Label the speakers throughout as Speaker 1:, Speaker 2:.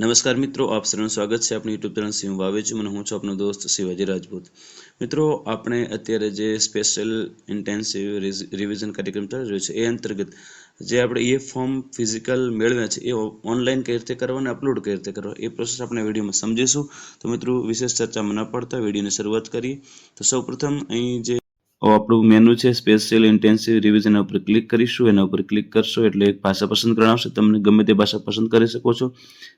Speaker 1: નમસ્કાર મિત્રો, આપ સૌનું સ્વાગત છે આપણી યુટ્યુબ ચેનલ સિંહ વાવેજ. અને હું છું આપનો દોસ્ત શિવાજી રાજપૂત. મિત્રો, આપણે અત્યારે જે સ્પેશિયલ ઇન્ટેન્સિવ રિવિઝન કાર્યક્રમ ચાલી રહ્યો છે, એ અંતર્ગત જે આપણે એ ફોર્મ ફિઝિકલ મેળવ્યા છે, એ ઓનલાઈન કઈ રીતે કરવા અને અપલોડ કઈ રીતે કરવા એ પ્રોસેસ આપણે વિડીયોમાં સમજીશું. તો મિત્રો, વિશેષ ચર્ચામાં ન પડતા, વિડીયોની શરૂઆત કરીએ. તો સૌપ્રથમ અહીં જે આપણું મેનુ છે સ્પેશિયલ ઇન્ટેન્સિવ રિવિઝન ઉપર ક્લિક કરીશું, એના ઉપર ક્લિક કરશો એટલે એક ભાષા પસંદ કરાવશે તમને ગમે તે ભાષા પસંદ કરી શકો છો.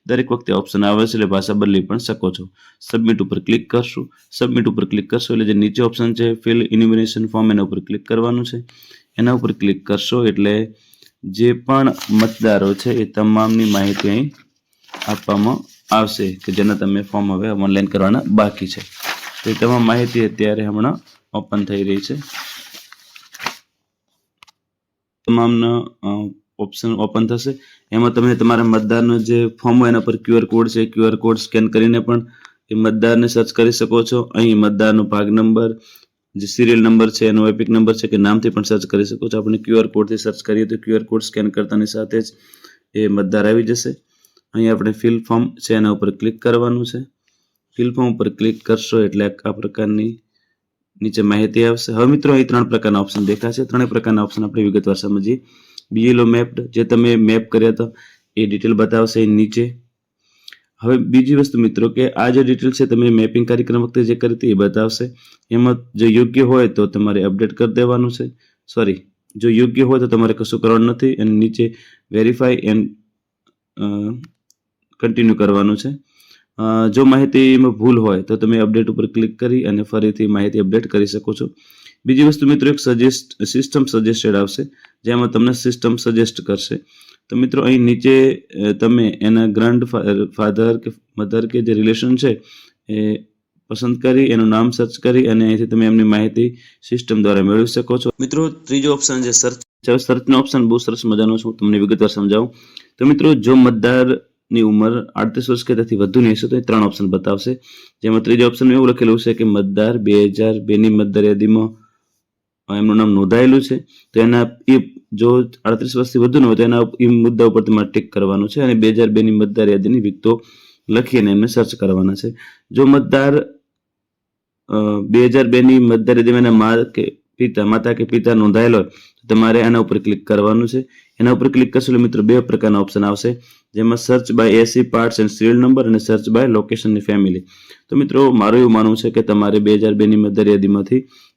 Speaker 1: દરેક વખતે ઓપ્શન આવે છે એટલે ભાષા બદલી પણ શકો છો. સબમિટ ઉપર ક્લિક કરશું. સબમિટ ઉપર ક્લિક કરશો એટલે જે નીચે ઓપ્શન છે ફિલ ઇન્યુમિનેશન ફોર્મ એના ઉપર ક્લિક કરવાનું છે. એના ઉપર ક્લિક કરશો એટલે જે પણ મતદારો છે, એ તમામની માહિતી અહીં આપવામાં આવશે કે જેના તમે ફોર્મ હવે ઓનલાઈન કરવાના બાકી છે. તો એ તમામ માહિતી અત્યારે હમણાં ઓપન થઈ રહી છે. તમામના ઓપ્શન ઓપન થશે. એમાં તમે તમારા મતદારનો જે ફોર્મ હોય એના પર ક્યુઆર કોડ છે ક્યુઆર કોડ સ્કેન કરીને પણ એ મતદારને સર્ચ કરી શકો છો. અહીં મતદારનો ભાગ નંબર જે સિરિયલ નંબર છે, એનો એપિક નંબર છે કે નામથી પણ સર્ચ કરી શકો છો. આપણે ક્યુઆર કોડથી સર્ચ કરીએ તો ક્યુઆર કોડ સ્કેન કરતાની સાથે જ એ મતદાર આવી જશે. અહીં આપણે ફિલ ફોર્મ છે, એના ઉપર ક્લિક કરવાનું છે. ફિલ ફોર્મ ઉપર ક્લિક કરશો એટલે આ પ્રકારની નીચે માહિતી આવશે. હવે મિત્રો, અહીં ત્રણ પ્રકારના ઓપ્શન દેખાશે ત્રણેય પ્રકારના ઓપ્શન આપણે વિગતવાર સમજીએ. બીએલઓ મેપ્ડ જે તમે મેપ કર્યા હતા, એ ડિટેલ બતાવશે નીચે. હવે બીજી વસ્તુ મિત્રો કે આ જે ડિટેલ છે, તમે મેપિંગ કાર્યક્રમ વખતે જે કરી હતી, એ બતાવશે. એમાં જો યોગ્ય હોય તો તમારે અપડેટ કરી દેવાનું છે. સોરી જો યોગ્ય હોય તો તમારે કશું કરવાનું નથી. અને નીચે વેરીફાઈ એન્ડ કન્ટિન્યુ કરવાનું છે. જો માહિતીમાં ભૂલ હોય તો તમે અપડેટ ઉપર ક્લિક કરી અને ફરીથી માહિતી અપડેટ કરી શકો છો. બીજી વસ્તુ મિત્રો એક સજેસ્ટ સિસ્ટમ સજેસ્ટેડ આવશે, જેમાં તમને સિસ્ટમ સજેસ્ટ કરશે. તો મિત્રો અહીં નીચે તમે એના ગ્રાન્ડ ફાધર કે મધર કે જે રિલેશન છે, એ પસંદ કરી, એનું નામ સર્ચ કરી અને અહીંથી તમે એમની માહિતી સિસ્ટમ દ્વારા મેળવી શકો છો. મિત્રો ત્રીજો ઓપ્શન જે સર્ચ સર્ચનો ઓપ્શન બહુ સરસ મજાનો છે, હું તમને વિગતવાર સમજાવું. તો મિત્રો જો મતદારની ઉંમર આડત્રીસ વર્ષ કે તેથી વધુની હશે, તો એ ત્રણ ઓપ્શન બતાવશે. જેમાં ત્રીજા ઓપ્શન એવું લખેલું છે કે મતદાર બે હજાર બેની મતદાર યાદીમાં એમનું નામ નોંધાયેલું છે. તો એના, એ જો આડત્રીસ વર્ષથી વધુ ન હોય, તો એના એ મુદ્દા ઉપર તમારે ટિક કરવાનું છે અને બે હજાર બેની મતદાર યાદીની વિગતો લખીને એમને સર્ચ કરવાના છે. જો મતદાર બે હજાર બેની મતદાર યાદીમાં એના માર્ક કે પિતા, માતા કે પિતા નોંધાયેલો હોય, તો તમારે આના ઉપર ક્લિક કરવાનું છે. એના ઉપર ક્લિક કરશો એટલે મિત્રો બે પ્રકારના ઓપ્શન આવશે. જેમાં search by AC parts and serial number અને સર્ચ બાય લોકેશનની ફેમિલી તો મિત્રો, મારું એવું માનવું છે કે તમારે બે હજાર બેની મતદાર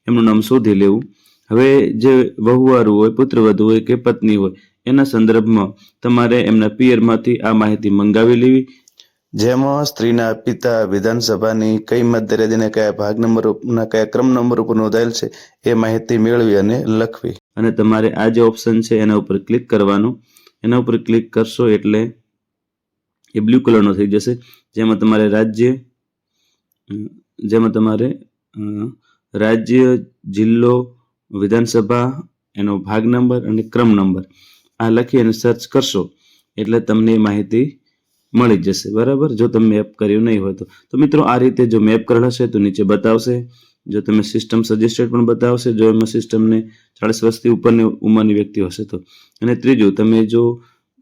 Speaker 1: એમનું નામ શોધી લેવું. હવે જે વહુવારું હોય, પુત્રવધુ હોય કે પત્ની હોય, એના સંદર્ભમાં તમારે એમના પિયરમાંથી આ માહિતી મંગાવી લેવી.
Speaker 2: જેમાં સ્ત્રીના પિતા વિધાનસભાની કઈ મતદાર કયા ભાગ નંબર ઉપના કયા ક્રમ નંબર ઉપર નોંધાયેલ છે, એ માહિતી મેળવી અને લખવી.
Speaker 1: અને તમારે આ જે ઓપ્શન છે, એના ઉપર ક્લિક કરવાનું. એના ઉપર ક્લિક કરશો એટલે એ બ્લુ કલરનો થઈ જશે. જેમાં તમારે રાજ્ય જેમાં તમારે રાજ્ય, જિલ્લો, વિધાનસભા, એનો ભાગ નંબર અને ક્રમ નંબર. આ લખી અને સર્ચ કરશો એટલે તમને માહિતી મળી જશે, બરાબર? જો તમે મેપ કર્યું નહીં હોય તો. મિત્રો, આ રીતે જો મેપ કરેલ હશે તો નીચે બતાવશે. જો તમે સિસ્ટમ સજેસ્ટેડ પણ બતાવશે, જો એમાં સિસ્ટમને ચાળીસ વર્ષથી ઉપરની ઉંમરની વ્યક્તિ હશે તો. અને ત્રીજું, તમે જો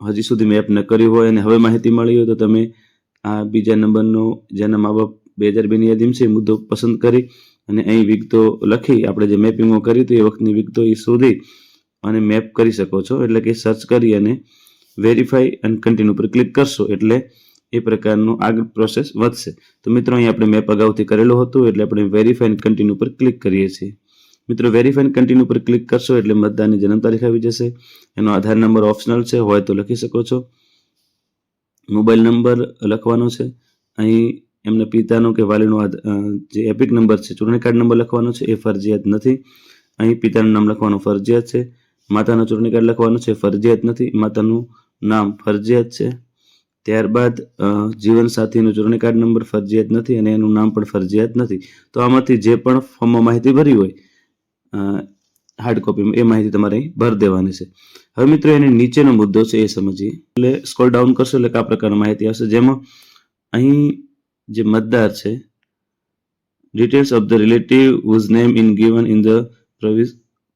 Speaker 1: હજી સુધી મેપ ન કર્યું હોય અને હવે માહિતી મળી હોય તો તમે આ બીજા નંબરનો, જેના મા બાપ બે હજાર બેની યાદીમાં છે મુદ્દો પસંદ કરી અને અહીં વિગતો લખી આપણે જે મેપિંગો કરી હતી એ વખતની વિગતો એ શોધી અને મેપ કરી શકો છો. એટલે કે સર્ચ કરી અને વેરીફાઈ અને કન્ટિન્યુ પર ક્લિક કરશો એટલે એ પ્રકારનું આગળ પ્રોસેસ વધશે. તો મિત્રો અહીં આપણે મેપ અગાઉથી કરેલો હતો એટલે આપણે વેરીફાઈ અને કન્ટિન્યુ પર ક્લિક કરીએ છીએ. મિત્રો વેરીફાઈ અને કન્ટિન્યુ પર ક્લિક કરશો એટલે મતદારની જન્મ તારીખ આવી જશે. એનો આધાર નંબર ઓપ્શનલ છે, હોય તો લખી શકો છો. મોબાઈલ નંબર લખવાનો છે. અહીં એમના પિતાનો કે વાલીનો જે એપિક નંબર છે, ચૂંટણી કાર્ડ નંબર લખવાનો છે, એ ફરજિયાત નથી. અહીં પિતાનું નામ લખવાનું ફરજિયાત છે. માતાનું ચૂંટણી કાર્ડ લખવાનું છે ફરજિયાત નથી. માતાનું નામ ફરજિયાત છે. ત્યારબાદ જીવનસાથીનું ચૂંટણી કાર્ડ નંબર ફરજિયાત નથી અને એનું નામ પણ ફરજિયાત નથી. તો આમાંથી જે પણ ફોર્મમાં માહિતી ભરી હોય હાર્ડ કોપીમાં એ માહિતી તમારે ભરી દેવાની છે. હવે મિત્રો, એની નીચેનો મુદ્દો છે એ સમજીએ. એટલે સ્કોલ ડાઉન કરશો એટલે કયા પ્રકારની માહિતી આવશે. જેમાં અહીં જે મતદાર છે details of the relative whose name in given in the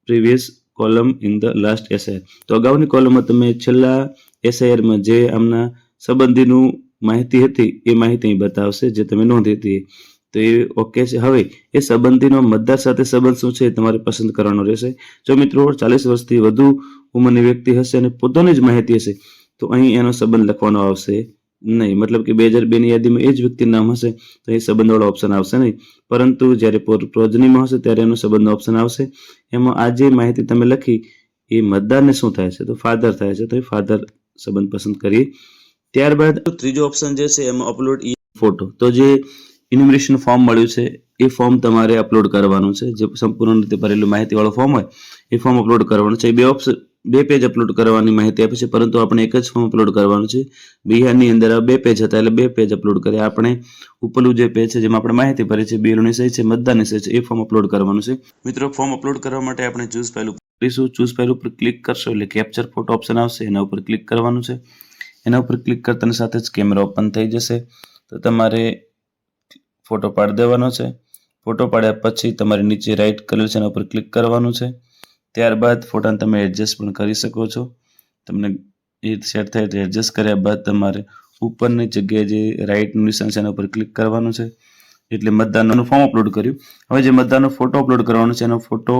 Speaker 1: previous column in the last SIR તો અગાઉની કોલમમાં તમે છેલ્લા એસઆઈઆરમાં જે આમના સંબંધીનું માહિતી હતી, એ માહિતી અહીં બતાવશે, જે તમે નોંધી હતી. તો એ ઓકે છે. હવે, એ સંબંધીનો મતદાર સાથે સંબંધ શું છે તમારે પસંદ કરવાનો રહેશે. જો મિત્રો ચાલીસ વર્ષથી વધુ ઉંમરની વ્યક્તિ હશે અને પોતાની જ માહિતી હશે, તો અહીં એનો સંબંધ લખવાનો આવશે નહીં. મતલબ કે બે હજાર બેની યાદીમાં એ જ વ્યક્તિનું નામ હશે, તો એ સંબંધવાળો ઓપ્શન આવશે નહીં. પરંતુ જ્યારે પોર- પ્રોજનીમાં હશે, ત્યારે એનો સંબંધનો ઓપ્શન આવશે. એમાં આ જે માહિતી તમે લખી, એ મતદારને શું થાય છે? તો ફાધર થાય છે. તો એ ફાધર સંબંધ પસંદ કરીએ. ત્યારબાદ ત્રીજો ઓપ્શન જે છે એમાં અપલોડ ફોટો તો જે ઇન્યુમરેશન ફોર્મ મળ્યું છે, એ ફોર્મ તમારે અપલોડ કરવાનું છે. જે સંપૂર્ણ રીતે ભરેલું માહિતીવાળું ફોર્મ હોય, એ ફોર્મ અપલોડ કરવાનું છે. બે ઓપ્શન બે પેજ અપલોડ કરવાની માહિતી આપે છે, પરંતુ આપણે એક જ ફોર્મ અપલોડ કરવાનું છે. બિહારની અંદર બે પેજ હતા, એટલે બે પેજ અપલોડ કર્યા. આપણે ઉપરનું જે પેજ છે, જેમાં આપણે માહિતી ભરી છે, બેલની સહી છે, મતદાનની સહી છે, એ ફોર્મ અપલોડ કરવાનું છે. મિત્રો ફોર્મ અપલોડ કરવા માટે આપણે ચૂઝ ઉપર કરીશું ચૂઝ ફાઇલ ઉપર ક્લિક કરશો એટલે કેપ્ચર ફોટો ઓપ્શન આવશે, એના ઉપર ક્લિક કરવાનું છે. એના ઉપર ક્લિક કરતાની સાથે જ કેમેરા ઓપન થઈ જશે. તો તમારે ફોટો પાડી દેવાનો છે. ફોટો પાડ્યા પછી તમારે નીચે રાઈટ કલર છે એના ઉપર ક્લિક કરવાનું છે. ત્યારબાદ ફોટાને તમે એડજસ્ટ પણ કરી શકો છો. તમને એ સેટ થાય એટલે એડજસ્ટ કર્યા બાદ તમારે ઉપરની જગ્યાએ જે રાઈટનું નિશાન છે એના ઉપર ક્લિક કરવાનું છે. એટલે મતદાનનું ફોર્મ અપલોડ કર્યું. હવે જે મતદાનનો ફોટો અપલોડ કરવાનો છે, એનો ફોટો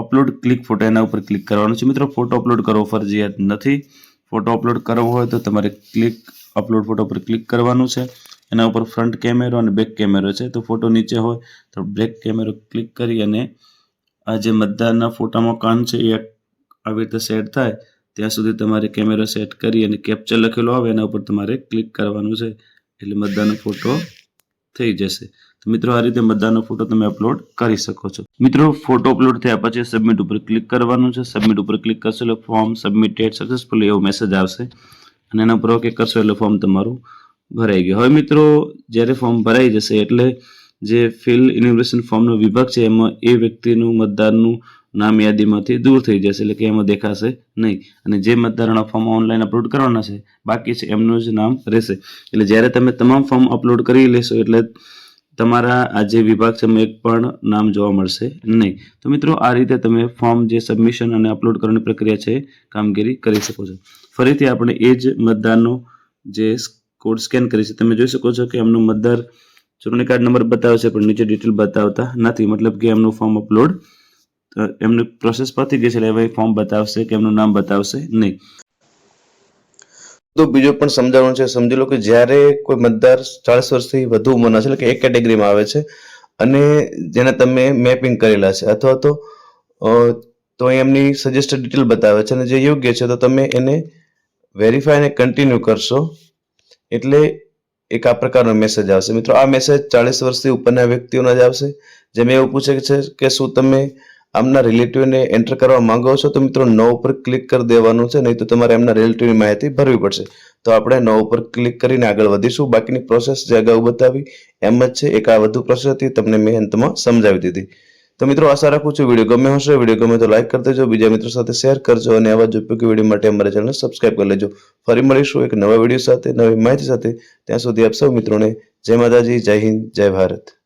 Speaker 1: અપલોડ ક્લિક ફોટો એના ઉપર ક્લિક કરવાનું છે. મિત્રો ફોટો અપલોડ કરવો ફરજિયાત નથી. ફોટો અપલોડ કરવો હોય તો તમારે ક્લિક અપલોડ ફોટો પર ક્લિક કરવાનું છે. એના ઉપર ફ્રન્ટ કેમેરો અને બેક કેમેરો છે. તો ફોટો નીચે હોય તો બેક કેમેરો ક્લિક કરી અને આ જે મતદારના ફોટામાં કાન છે એ આવી રીતે સેટ થાય. ત્યાં સુધી તમારે કેમેરો સેટ કરી અને કેપ્ચર લખેલો આવે એના ઉપર તમારે ક્લિક કરવાનું છે. એટલે મતદારનો ફોટો થઈ જશે. મિત્રો, આ રીતે બધાનો ફોટો તમે અપલોડ કરી શકો છો. મિત્રો ફોટો અપલોડ થયા પછી સબમિટ ઉપર ક્લિક કરવાનું છે. સબમિટ ઉપર ક્લિક કરશો એટલે ફોર્મ સબમિટેડ સક્સેસફુલી એવો મેસેજ આવશે. અને એના ઉપર ઓકે કરશો એટલે ફોર્મ તમારું ભરાઈ ગયું. હવે મિત્રો, જ્યારે ફોર્મ ભરાઈ જશે એટલે જે ફિલ ઇન્યુમરેશન ફોર્મનો વિભાગ છે, એમાં એ વ્યક્તિનું મતદારનું નામ યાદીમાંથી દૂર થઈ જશે એટલે કે એમાં દેખાશે નહીં. અને જે મતદારોના ફોર્મ ઓનલાઈન અપલોડ કરવાના છે, બાકી છે એમનું જ નામ રહેશે. એટલે જ્યારે તમે તમામ ફોર્મ અપલોડ કરી લેશો એટલે તમારા આ જે વિભાગ છે, એમાં એક પણ નામ જોવા મળશે નહીં. તો મિત્રો, આ રીતે તમે ફોર્મ જે સબમિશન અને અપલોડ કરવાની પ્રક્રિયા છે, કામગીરી કરી શકો છો. ફરીથી આપણે એ જ મતદારનો જે કોડ સ્કેન કરી છે, તમે જોઈ શકો છો કે એમનું મતદાર ચૂંટણી કાર્ડ નંબર બતાવે છે, પણ નીચે ડિટેલ બતાવતા નથી. મતલબ કે એમનું ફોર્મ અપલોડ એમની પ્રોસેસ પતી ગઈ છે, એટલે હવે ફોર્મ બતાવશે કે એમનું નામ બતાવશે નહીં.
Speaker 2: તો બીજો પણ સમજાવવાનું છે, સમજી લો કે જ્યારે કોઈ મતદાર ચાળીસ વર્ષથી વધુ ઉંમરના છે, એટલે કે એક કેટેગરીમાં આવે છે, અને જેને તમે મેપિંગ કરેલા છે, અથવા તો તો એમની સજેસ્ટેડ ડિટેલ બતાવે છે, અને જે યોગ્ય છે, તો તમે એને વેરીફાઈ અને કન્ટિન્યુ કરશો, એટલે એક આ પ્રકારનો મેસેજ આવશે. મિત્રો, આ મેસેજ ચાળીસ વર્ષથી ઉપરના વ્યક્તિઓના જ આવશે જે મેં એવું પૂછે છે કે શું તમે આમના રિલેટિવને એન્ટર કરવા માંગો છો તો મિત્રો નો ઉપર ક્લિક કરી દેવાનું છે, નહીં તો તમારે એમના રિલેટિવની માહિતી ભરવી પડશે. તો આપણે નો ઉપર ક્લિક કરીને આગળ વધીશું. બાકીની પ્રોસેસ જે અગાઉ બતાવી, એમ જ છે, એક આ વધુ પ્રોસેસ હતી, તમને મેં અંતમાં સમજાવી દીધી. તો મિત્રો આશા રાખું છું વીડિયો ગમે હશે. વીડિયો ગમે તો લાઈક કરી દેજો, બીજા મિત્રો સાથે શેર કરજો અને આવા જ ઉપયોગી વીડિયો માટે અમારા ચેનલને સબસ્ક્રાઇબ કરી લેજો. ફરી મળીશું એક નવા વીડિયો સાથે, નવી માહિતી સાથે. ત્યાં સુધી આપ સૌ મિત્રોને જય માતાજી, જય હિન્દ, જય ભારત.